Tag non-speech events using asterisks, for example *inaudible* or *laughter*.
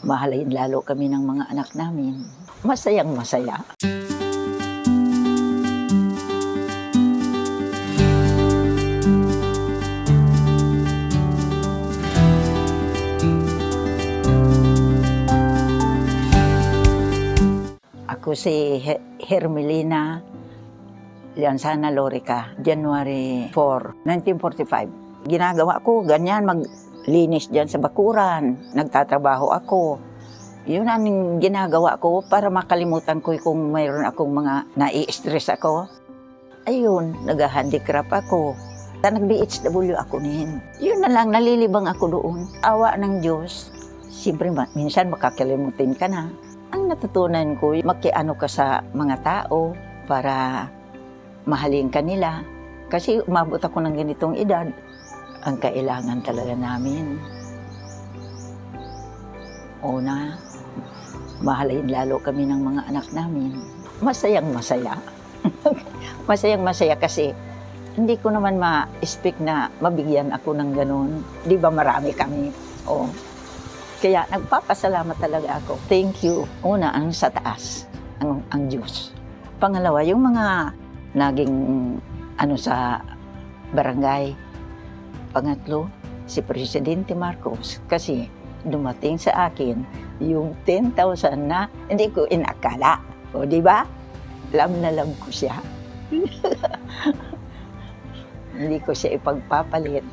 Mahalin lalo kami ng mga anak namin. Masayang masaya. Ako si He- Hermelina Liansana Lorica, January 4, 1945. Ginagawa ko ganyan, maglinis dyan sa bakuran. Nagtatrabaho ako. Yun ang ginagawa ko para makalimutan ko kung mayroon akong mga nai-stress ako. Ayun, nag-handicraft ako. Ta nag-BHW ako nihin. Yun na lang, nalilibang ako doon. Awa ng Diyos. Siyempre, minsan makakalimutin ka na. Ang natutunan ko, makiano ka sa mga tao para mahalin ka nila. Kasi umabot ako ng ganitong edad. Ang kailangan talaga namin. Una, mahalin lalo kami ng mga anak namin. Masayang masaya. *laughs* Masayang masaya kasi hindi ko naman ma-speak na mabigyan ako ng ganun. Di ba marami kami? Oo. Kaya nagpapasalamat talaga ako. Thank you. Una, ang sa taas, ang, ang Diyos. Pangalawa, yung mga naging ano sa barangay. Pangatlo, si Presidente Marcos. Kasi dumating sa akin yung 10,000 na hindi ko inakala. O, di ba? Alam na alam ko siya. *laughs* hindi ko siya ipagpapalit.